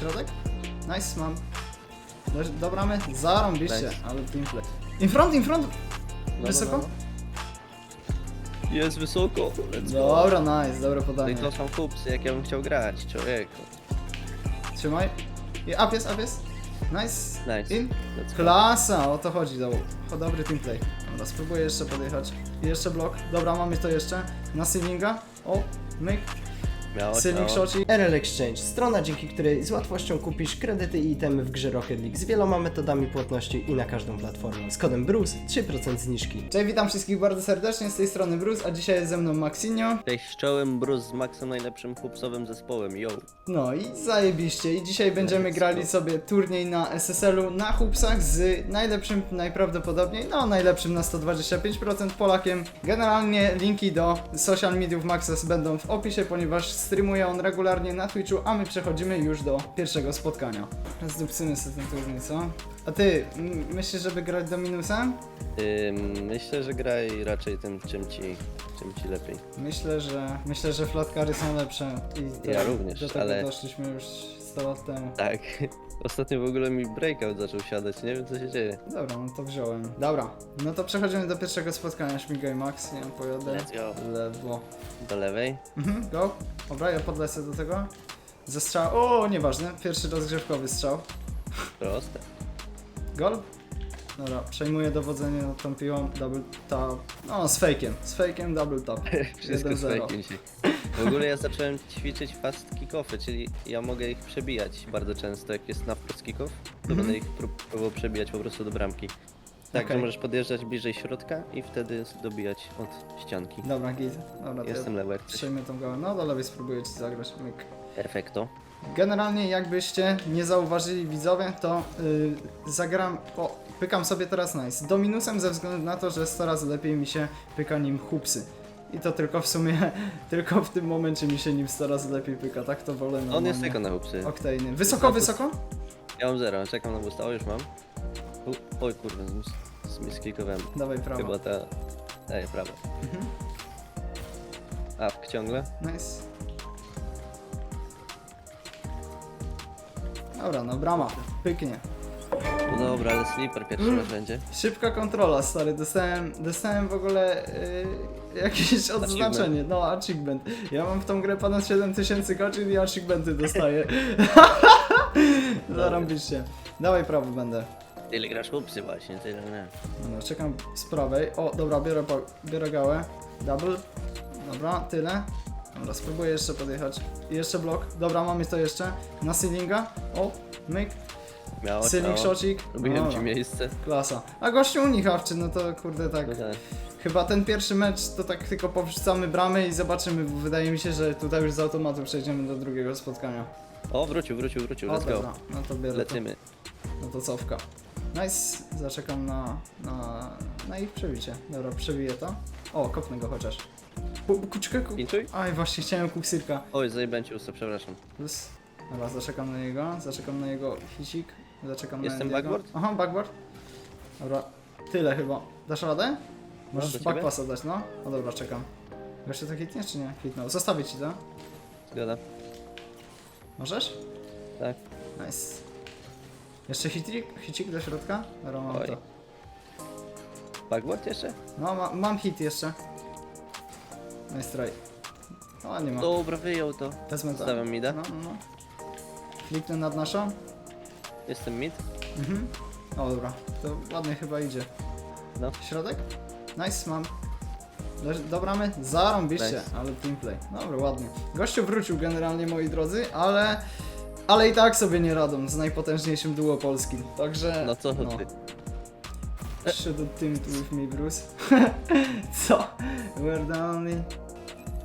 Środek? Nice, mam. Do, do bramy? Zarąbiście, Nice. ale teamplay. In front, in front! Wysoko? Jest wysoko. Let's go. Dobra, nice, dobre No i podanie. to są chłopcy, jak ja bym chciał grać, człowieku. Trzymaj. I up jest, up jest. Nice. Nice. In. Let's go. Klasa, o to chodzi, do, o dobry teamplay. Dobra, spróbuję jeszcze podjechać. I jeszcze blok. Dobra, mamy to jeszcze. Na ceilinga. O, myk. Miało, Ceiling miało. shotcik. RL Exchange, strona dzięki której z łatwością kupisz kredyty i itemy w grze Rocket League z wieloma metodami płatności i na każdą platformę. Z kodem BRUCE 3% zniżki. Cześć, witam wszystkich bardzo serdecznie, z tej strony Bruce, a dzisiaj jest ze mną Maxinio. Cześć, czołem Bruce z Maxem, najlepszym chłopcowym zespołem, yo. No i zajebiście. I dzisiaj będziemy grali sobie turniej na SSL-u na Hupsach z najlepszym, najprawdopodobniej, no najlepszym na 125% Polakiem. Generalnie linki do social mediów Maxes będą w opisie, ponieważ streamuje on regularnie na Twitchu, a my przechodzimy już do pierwszego spotkania. Zdupcymy sobie ten turniej, co? A ty, m- myślisz, żeby grać do minusa? Ym, myślę, że graj raczej tym, czym ci, czym ci lepiej. Myślę, że myślę, że flatkary są lepsze i to, Ja również, do tego ale- doszliśmy już 100 lat temu. Tak. Ostatnio w ogóle mi breakout zaczął siadać, nie wiem co się dzieje. Dobra, no to wziąłem. Dobra, no to przechodzimy do pierwszego spotkania. Śmigaj Max, ja pojadę Let's go. lewo. Do lewej. Mhm, go. Dobra, ja podlecę do tego. Ze strzał. O, nieważne. Pierwszy rozgrzewkowy strzał. Proste. Gol. Dobra, przejmuję dowodzenie nad tą piłą. Double tap. No, z fakiem. Z fakiem double tap. Wszystko z 1-0. fejkiem dzisiaj. W ogóle ja zacząłem ćwiczyć fast kickoffy, czyli ja mogę ich przebijać bardzo często. Jak jest na wprost kickoff, to Mhm. będę ich prób- próbował przebijać po prostu do bramki. Tak, Okej. że możesz podjeżdżać bliżej środka i wtedy dobijać od ścianki. Dobra, git. Dobra, to Jestem ja lewy jak coś. tą gałę. No, lewej spróbuję ci zagrać. Myk. Perfekto. Generalnie jakbyście nie zauważyli widzowie, to yy, zagram, o, pykam sobie teraz nice. Do minusem ze względu na to, że 100 razy lepiej mi się pyka nim hupsy. I to tylko w sumie, tylko w tym momencie mi się nim 100 razy lepiej pyka, tak to wolę normalnie. On jest tylko na hupsy. Octane. Wysoko, wysoko? Ja mam zero, czekam na boosta. O, już mam. U, oj kurde, zmis- zmisklikowałem. Dawaj prawo. Chyba ta... Ej, prawo. Mhm. Up ciągle. Nice. Dobra, no brama, pyknie. No dobra, ale sleeper pierwszy raz będzie. Szybka kontrola, stary. Dostałem, dostałem w ogóle yy, jakieś odznaczenie. No, achievement. Ja mam w tą grę ponad 7000 godzin i achievementy dostaję. Zarąbiście. Dawaj prawo będę. Tyle grasz hupsy właśnie, tyle nie. Dobra, czekam z prawej. O, dobra, biorę, biorę gałę. Double. Dobra, tyle. Dobra, spróbuję jeszcze podjechać. I jeszcze blok. Dobra, mamy to jeszcze. Na ceilinga. O, myk. Miało, Ceiling miało. shotcik. Robiłem ci Dobra, miejsce. Klasa. A gościu unikawczy, no to kurde tak. No tak. Chyba ten pierwszy mecz to tak tylko powrzucamy bramy i zobaczymy. Wydaje mi się, że tutaj już z automatu przejdziemy do drugiego spotkania. O, wrócił, wrócił, wrócił, let's go. dobra, no to biorę to, Lecimy. no to cofka. Nice, zaczekam na, na, na ich przebicie. Dobra, przebiję to. O, kopnę go chociaż. Kuczkę, ku... Aj, właśnie chciałem kuksyrka. Oj, zajebałem ci usta, przepraszam. Plus. Dobra, zaczekam na niego, zaczekam na jego hicik. Zaczekam Jestem na Endiego. backward? Aha, backward. Dobra, tyle chyba. Dasz radę? Możesz ciebie? backpassa dać, no? O dobra, czekam. Jeszcze to hitnie, czy nie? Hitnął. Zostawię ci to. Zgoda. Możesz? Tak. Nice. Jeszcze hitrik? Hicik do środka? Dobra, mam Oj. to. Backward jeszcze? No, ma, mam hit jeszcze. Nice try. O, nie ma. Dobra, wyjął to. Wezmę to. Stawiam mida. No, no, no. Kliknę nad naszą. Jestem mid. Mhm. O, dobra. To ładnie chyba idzie. No. Środek? Nice, mam. Leż- Dobra, my zarąbiście, Nice. ale teamplay. Dobra, ładnie. Gościu wrócił generalnie, moi drodzy, ale... Ale i tak sobie nie radą z najpotężniejszym duo polskim. Także... No co ty? Should team with me, Bruce. Co? We're the only...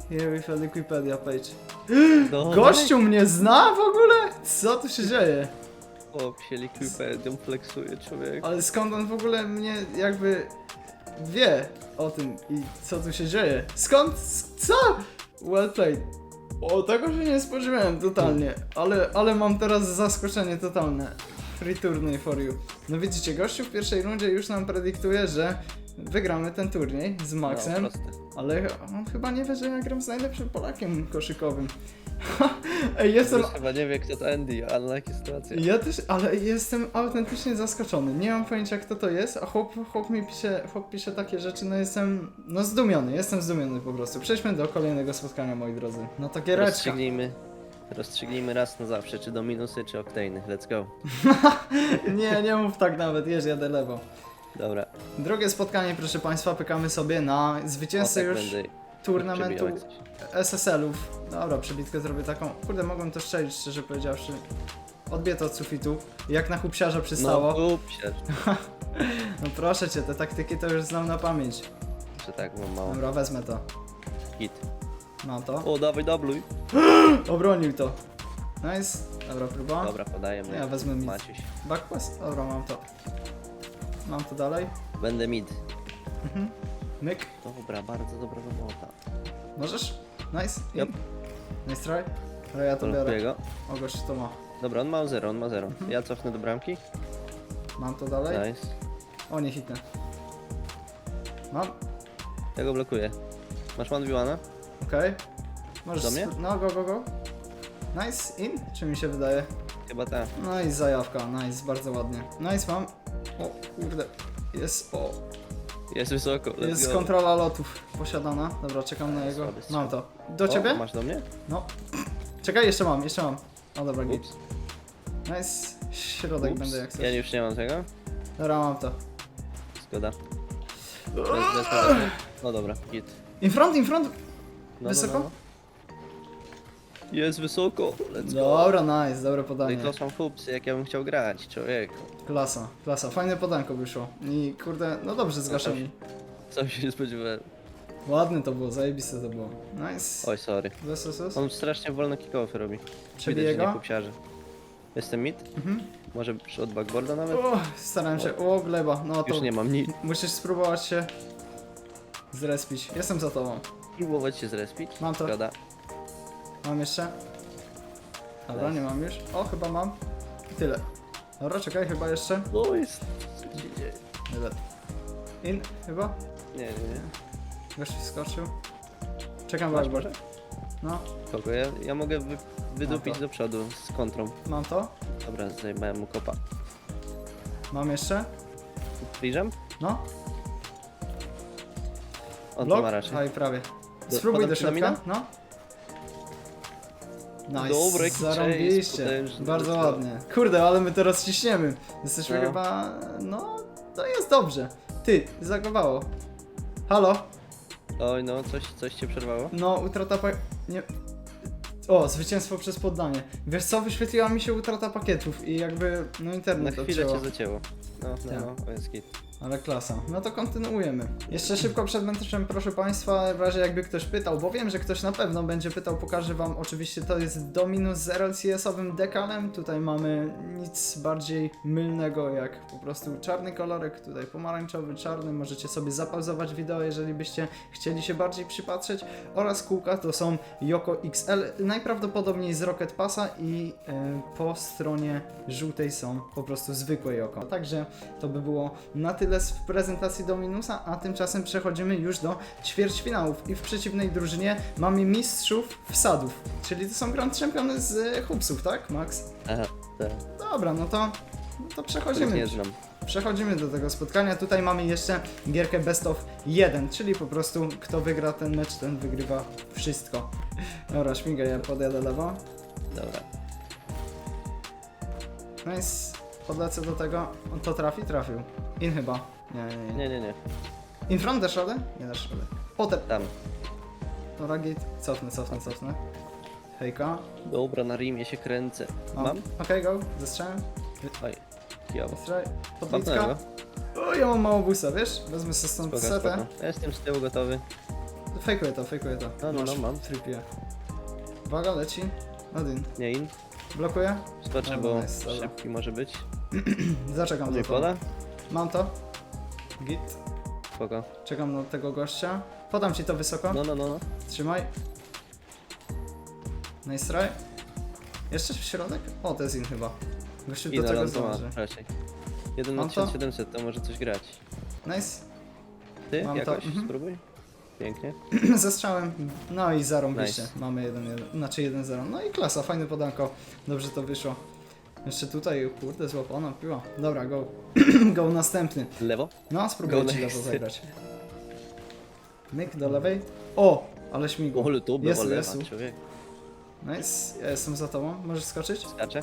Here with a Wikipedia page. No, Gościu mnie zna w ogóle? Co tu się dzieje? O, się Liquipedium flexuje człowiek. Ale skąd on w ogóle mnie jakby wie o tym i co tu się dzieje? Skąd? Co? Well played. O, tego się nie spodziewałem totalnie, ale, ale mam teraz zaskoczenie totalne. Free turniej for you. No widzicie, gościu w pierwszej rundzie już nam prediktuje, że wygramy ten turniej z Maxem, No, ale on chyba nie wie, że ja gram z najlepszym Polakiem koszykowym. Ej, jestem... Ktoś chyba nie wie kto to Andy, ale takie sytuacje. Ja też, ale jestem autentycznie zaskoczony. Nie mam pojęcia kto to jest, a chłop, chłop mi pisze, chłop pisze takie rzeczy, no jestem, no zdumiony, jestem zdumiony po prostu. Przejdźmy do kolejnego spotkania, moi drodzy. No to giereczka. Rozstrzygnijmy, rozstrzygnijmy raz na zawsze, czy do minusy, czy oktejny. Let's go. Nie, nie mów tak nawet, jeż jadę lewo. Dobra. Drugie spotkanie, proszę Państwa, pykamy sobie na zwycięzcę już turnamentu. SSL-ów. Dobra, przebitkę zrobię taką. Kurde, mogłem to strzelić, szczerze powiedziawszy. Odbiję to od sufitu. Jak na hupsiarza przystało. No kup się, No proszę cię, te taktyki to już znam na pamięć. że tak mam mało. Dobra, wezmę to. Hit. Mam to. O, dawaj dubluj. Obronił to. Nice. Dobra, próba. Dobra, podaję. Ja wezmę mid. Maciuś. Backquest? Dobra, mam to. Mam to dalej. Będę mid. Myk. Dobra, bardzo dobra robota. Możesz? Nice. Yep. Nice try. Dobra, ja to biorę. go. O, gość to ma. Dobra, on ma 0, on ma 0. Mhm. Ja cofnę do bramki. Mam to dalej. Nice. O, nie hitnę. Mam. Ja go blokuję. Masz one v Okej. Możesz... Do mnie? No, go, go, go. Nice. In? Czy mi się wydaje? Chyba tak. No i zajawka. Nice, bardzo ładnie. Nice, mam. O, kurde. Jest, o, Jest wysoko. Let's jest go. kontrola lotów posiadana. Dobra, czekam na jego. Słaby. Mam to. Do O, ciebie? Masz do mnie? No. Czekaj, jeszcze mam, jeszcze mam. O, dobra, git. Ups. Nice. Środek Ups. będę jak. Ja już nie mam tego. Dobra, mam to. Zgoda. Bez, bez problemu. No dobra, git. In front, in front. No, Wysoko? No, no. Jest wysoko. Let's go. Dobra, nice, dobre No podanie. i to są hupsy, jak ja bym chciał grać, człowieku. Klasa, klasa. Fajne podanko wyszło. I kurde, no dobrze zgaszeni. Co się nie spodziewałem. Ładne to było, zajebiste to było. Nice. Oj, sorry. Sus. On strasznie wolno kickoffy robi. Przebiję Widać, że nie. Jestem mid? Mhm. Może przy od backboarda nawet? O, starałem się. O, gleba. No to Już nie mam nic. musisz spróbować się zrespić. Jestem za tobą. Próbować się zrespić? Mam to. Zgoda. Mam jeszcze? Dobra, nie mam już. O, chyba mam. I tyle. Dobra, czekaj, chyba jeszcze. No jest. Tyle. In, chyba? Nie, nie, nie. Gość wskoczył. Czekam Masz backboard. może? No, Kogo? Ja, ja mogę wy, wydupić do przodu z kontrą. mam to. Dobra, zajmałem mu kopa. Mam jeszcze. Bliżam? No. On Blok? to ma raczej. Prawie. Do- Spróbuj podam do ci środka. No. Nice, Dobra, jaki chase, zarąbiście. potężny, Bardzo ładnie. Kurde, ale my teraz ciśniemy. Jesteśmy No. chyba... No, to jest dobrze. Ty, zagowało. Halo? Oj, no, coś, coś cię przerwało? No, utrata pa... Nie... O, zwycięstwo przez poddanie. Wiesz co, wyświetliła mi się utrata pakietów i jakby, no Na internet chwilę odcięło. cię zacięło. No, no, Tak. no, jest git. Ale klasa. No to kontynuujemy. Jeszcze szybko przed meczem, proszę Państwa, w razie jakby ktoś pytał, bo wiem, że ktoś na pewno będzie pytał, pokażę Wam, oczywiście to jest Dominus z RLCS-owym dekalem. Tutaj mamy nic bardziej mylnego jak po prostu czarny kolorek, tutaj pomarańczowy, czarny. Możecie sobie zapauzować wideo, jeżeli byście chcieli się bardziej przypatrzeć. Oraz kółka to są Yoko XL, najprawdopodobniej z Rocket Passa i e, po stronie żółtej są po prostu zwykłe Yoko. Także to by było na tyle z prezentacji Dominusa, a tymczasem przechodzimy już do ćwierćfinałów i w przeciwnej drużynie mamy mistrzów wsadów, czyli to są Grand Championy z e, Hubsów, tak Max? Aha, tak. Dobra, no to, no to przechodzimy. nie znam. Przechodzimy do tego spotkania. Tutaj mamy jeszcze gierkę best of 1, czyli po prostu kto wygra ten mecz, ten wygrywa wszystko. Dobra, śmigaj, ja podjadę lewo. Dobra. Nice. Podlecę do tego. On to trafi? Trafił. In chyba. Nie, nie, nie. Nie, nie, nie. In front dasz radę? Nie dasz radę. Potem. Tam. Dobra, git. Cofnę, cofnę, cofnę. Hejka. Dobra, na rimie się kręcę. Mam? Okej, go. Zestrzałem. Oj. Kijowo. Tego. O, ja mam mało busa, wiesz? Wezmę sobie stąd Spoko, setę. spoko. Ja jestem z tyłu gotowy. Fejkuję to, fejkuję to. No, no, no, mam. Tripie. Uwaga, leci. Nadin. Nie in. Blokuję. Skoczę, bo nice, dobra. szybki może być. Zaczekam mi to. poda? Mam to. Git. Spoko. Czekam na tego gościa. Podam ci to wysoko. No, no, no, no. Trzymaj. Nice try. Jeszcze w środek? O, to jest in chyba. Gościu do na tego ląd to ma zdąży. raczej. 1 na Mam to? 1700 to może coś grać. Nice. Ty Mam to, jakoś mhm. spróbuj? Pięknie. ze strzałem. No i zarąbiście. Nice. Mamy 1, znaczy 1-0. No i klasa, fajne podanko. Dobrze to wyszło. Jeszcze tutaj, kurde, złapana piła. Dobra, go. go następny. Lewo? No, spróbuję Go ci lewo zagrać. Myk do lewej. O! Ale śmigło. Ole, tu Jest, było jest. lewa, człowiek. Nice, ja jestem za tobą. Możesz skoczyć? Skacze?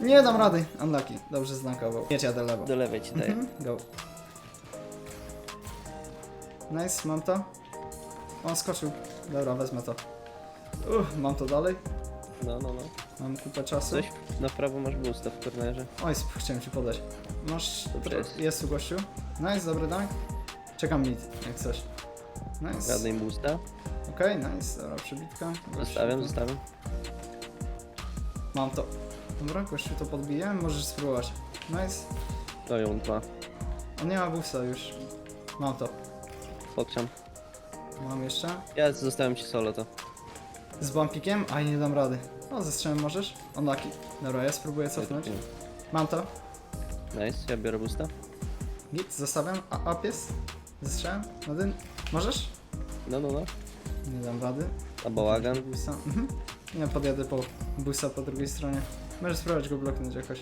Nie dam rady. Unlucky. Dobrze zdankował. Jedź jadę lewo. Do lewej ci daję. Mhm, Go. Nice, mam to. On skoczył. Dobra, wezmę to. Uff, mam to dalej. No, no, no. Mam kupę czasu. Coś na prawo masz boosta w kornerze. Oj, sp- chciałem ci podać. Masz. Tro- jest. jest tu gościu. Nice, dobry dank. Czekam mid, jak coś. Nice. Boosta. Okej, nice, dobra, przebitka. Zostawiam, zostawiam. Mam to. Dobra, gościu to podbiję, możesz spróbować. Nice. No ją ma. On nie ma boosta już. Mam to. Pokrzam. Mam jeszcze. Ja zostałem ci solo to. Z bumpikiem? A nie dam rady. No ze strzałem możesz? Unlucky. Dobra, ja spróbuję cofnąć. Mam to. Nice, ja biorę busta. Git, zostawiam. A, up jest? Ze strzałem? Możesz? No, no, no. Nie dam rady. A bałagan. Busa. Mhm. Ja podjadę po busa po drugiej stronie. Możesz spróbować go bloknąć jakoś.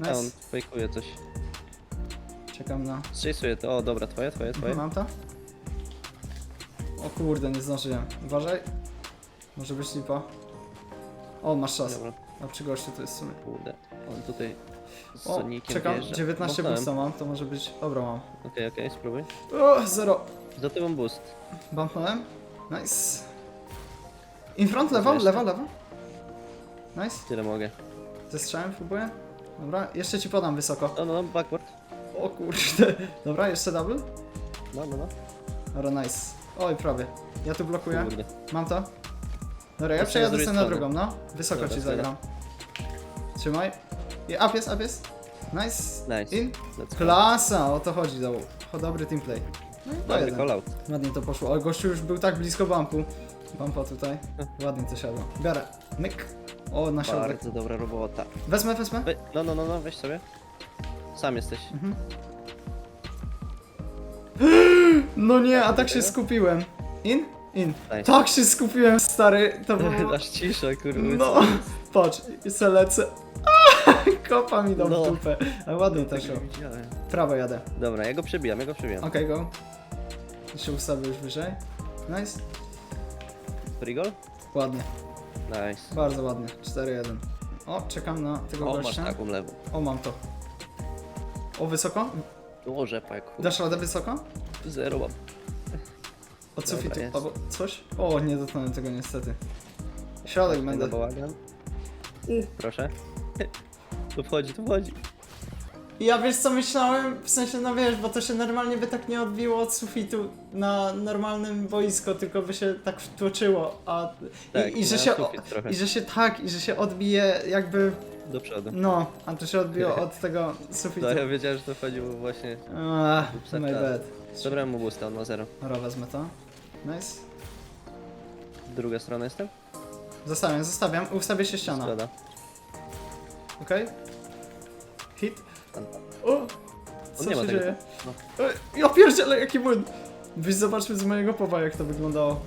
Nice. A on fejkuje coś. Czekam na... Strzesuję to. O, dobra, twoje, twoje, twoje. Mhm, Mam to? O kurde, nie zdążyłem. Uważaj. Może być lipa. O, masz czas. Dobra, A przy gościu to jest w sumie. kurde. On tutaj z O, Sonikiem czekam. wjeżdża. 19 Mocnałem. boosta mam, to może być... Dobra, mam. Okej, okej, spróbuj. O, zero. Za tobą boost. Bumpnąłem. Nice. In front, lewo, Jeszcze. lewo, lewo. Nice. Tyle mogę. Ze strzałem próbuję. Dobra, jeszcze ci podam wysoko. No, no, no, backward. O kurde. Dobra, jeszcze double. No, no, no. Dobra, nice. Oj, prawie. Ja tu blokuję. Kurde. Mam to. Dobra, ja To przejadę z drugiej sobie na strony. drugą, no. Wysoko Dobra, ci tyle. zagram. Trzymaj. I up jest, up jest. Nice. Nice. In. Let's go. Klasa, o to chodzi, do. O, dobry teamplay. No i Dobry jeden. callout. Ładnie to poszło, ale gościu już był tak blisko bumpu. Bumpa tutaj. Ładnie to siadło. Biorę. Myk. O, na środek. Bardzo dobra robota. Wezmę, wezmę. We, no, no, no, no, weź sobie. Sam jesteś. Mhm. No nie, a tak się skupiłem. In? In. Nice. Tak się skupiłem, stary. To było... Dasz cisza, kurwa. No, patrz, i se lecę. Kopa mi dał No. w dupę. Ale ładnie Tak też. o. Prawo jadę. Dobra, ja go przebijam, ja go przebijam. Okej, go. Jeszcze ustawię już wyżej. Nice. Free goal? Ładnie. Nice. Bardzo ładnie. 4-1. O, czekam na tego O, masz gościa. taką lewą. O, mam to. O, wysoko? O, jak chuj. Dasz radę wysoko? Zero mam. Od Dobra, sufitu. jest. Albo coś? O, nie dotknąłem tego niestety. Środek będę. bałagan. Proszę. Tu wchodzi, tu wchodzi. Ja wiesz co myślałem? W sensie, no wiesz, bo to się normalnie by tak nie odbiło od sufitu na normalnym boisko, tylko by się tak wtłoczyło, a Tak, i, i, że na się sufit o, trochę. i że się tak, i że się odbije jakby, Do przodu. no, a to się odbiło od tego sufitu. To ja wiedziałem, że to chodziło właśnie. Upsa my czas. bad. Dobrałem mu boosta, on ma zero. Dobra, wezmę to. Nice. Druga strona jestem? Zostawiam, zostawiam, ustawię się ściana. Zgoda. Okej? Hit. Tam. O! Co nie ma się tego. dzieje? No. Ja pierdzielę, jaki błąd! Byś zobaczył z mojego powa, jak to wyglądało.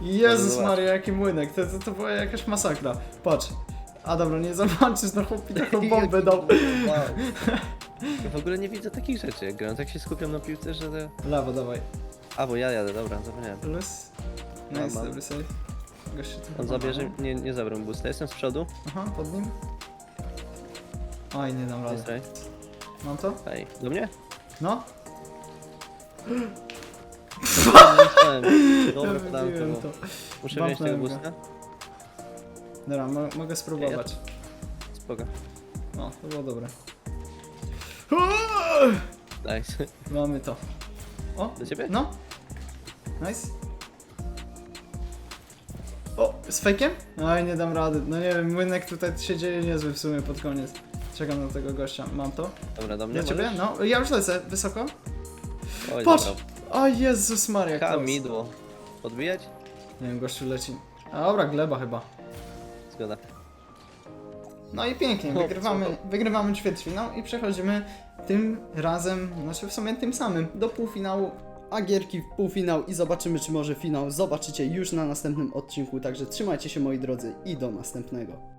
Jezus zobacz. Maria, jaki młynek, to, to, to była jakaś masakra. Patrz. A dobra, nie zobaczysz, no chłopi taką bombę dał. Wow. Ja w ogóle nie widzę takich rzeczy jak gram. Tak się skupiam na piłce, że to... Lewo, dawaj. A, bo ja jadę, dobra, zapomniałem. Plus. Mam, Nice, mam. dobry save. Gościu tu On chyba zabierze... ma. Nie, nie zabrał boosta. Jestem z przodu. Aha, pod nim. Oj, nie dam rady. Jest. Mam to? Ej, do mnie? No? Myślałem. Dobre Ja podanko mówiłem było. to. Muszę wziąć tego Bumpnąłem boosta? Dobra, mo mogę spróbować. Spoko. No, to było dobre. Nice. Mamy to. O, Do ciebie? no. Nice. O, z fejkiem? Oj, nie dam rady. No nie wiem, młynek tutaj się dzieje niezły w sumie pod koniec. Czekam na tego gościa. Mam to. Dobra, do mnie Dla ciebie? możesz? No, ja już lecę. Wysoko. Oj, Patrz! dobra. O Jezus Maria, close. Kamidło. Podbijać? Nie wiem, gościu leci. A dobra, gleba chyba. Zgoda. No i pięknie, O, wygrywamy, wygrywamy ćwierćfinał i przechodzimy tym razem, znaczy w sumie tym samym, do półfinału a gierki w półfinał i zobaczymy, czy może finał zobaczycie już na następnym odcinku. Także trzymajcie się moi drodzy i do następnego.